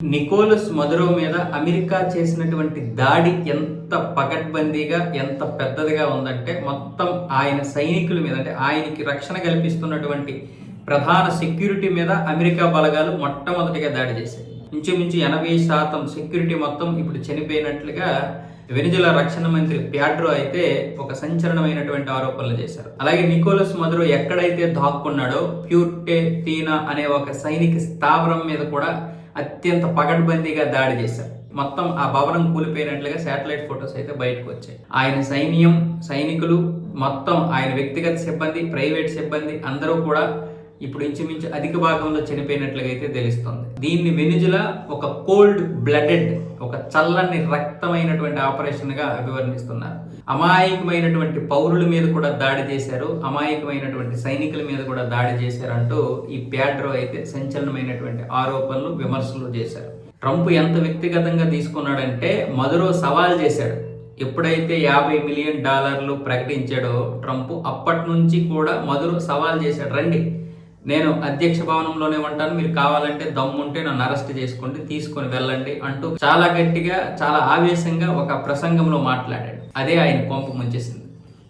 Nicolas Maduro మీద America చేసినటువంటి దాడి ఎంత పకడ్బందీగా ఎంత పెద్దదిగా ఉందంటే మొత్తం ఆయన సైనికుల మీద అంటే ఆయనకి రక్షణ కల్పిస్తున్నటువంటి ప్రధాన సెక్యూరిటీ మీద అమెరికా బలగాలు మొట్టమొదటిగా దాడి చేశాయి. ఇంచుమించు ఎనభై శాతం సెక్యూరిటీ మొత్తం ఇప్పుడు చనిపోయినట్లుగా వెనిజులా రక్షణ మంత్రి ప్యాడ్రో అయితే ఒక సంచలనమైనటువంటి ఆరోపణలు చేశారు. అలాగే నికోలస్ మదురో ఎక్కడైతే దాక్కున్నాడో ప్యూర్టే తీనా అనే ఒక సైనిక స్థావరం మీద కూడా అత్యంత పగడ్బందీగా దాడి చేశారు. మొత్తం ఆ భవనం కూలిపోయినట్లుగా శాటిలైట్ ఫొటోస్ అయితే బయటకు వచ్చాయి. ఆయన సైన్యం సైనికులు మొత్తం ఆయన వ్యక్తిగత సిబ్బంది ప్రైవేట్ సిబ్బంది అందరూ కూడా ఇప్పుడు ఇంచుమించు అధిక భాగంలో చనిపోయినట్లుగా అయితే తెలుస్తుంది. దీన్ని వెనుజుల ఒక కోల్డ్ బ్లడెడ్ ఒక చల్లని రక్తమైనటువంటి ఆపరేషన్గా అభివర్ణిస్తున్నారు. అమాయకమైనటువంటి పౌరుల మీద కూడా దాడి చేశారు అమాయకమైనటువంటి సైనికుల మీద కూడా దాడి చేశారంటూ ఈ ప్యాడ్రో అయితే సంచలనమైనటువంటి ఆరోపణలు విమర్శలు చేశారు. ట్రంప్ ఎంత వ్యక్తిగతంగా తీసుకున్నాడంటే మధురో సవాల్ చేశాడు. ఎప్పుడైతే యాభై మిలియన్ డాలర్లు ప్రకటించాడో ట్రంప్ అప్పటి నుంచి కూడా మధురు సవాల్ చేశాడు. రండి నేను అధ్యక్ష భవనంలోనే ఉంటాను. మీరు కావాలంటే దమ్ముంటే నన్ను అరెస్ట్ చేసుకోండి తీసుకొని వెళ్ళండి అంటూ చాలా గట్టిగా చాలా ఆవేశంగా ఒక ప్రసంగంలో మాట్లాడాడు. అదే ఆయన కొంప ముంచేసింది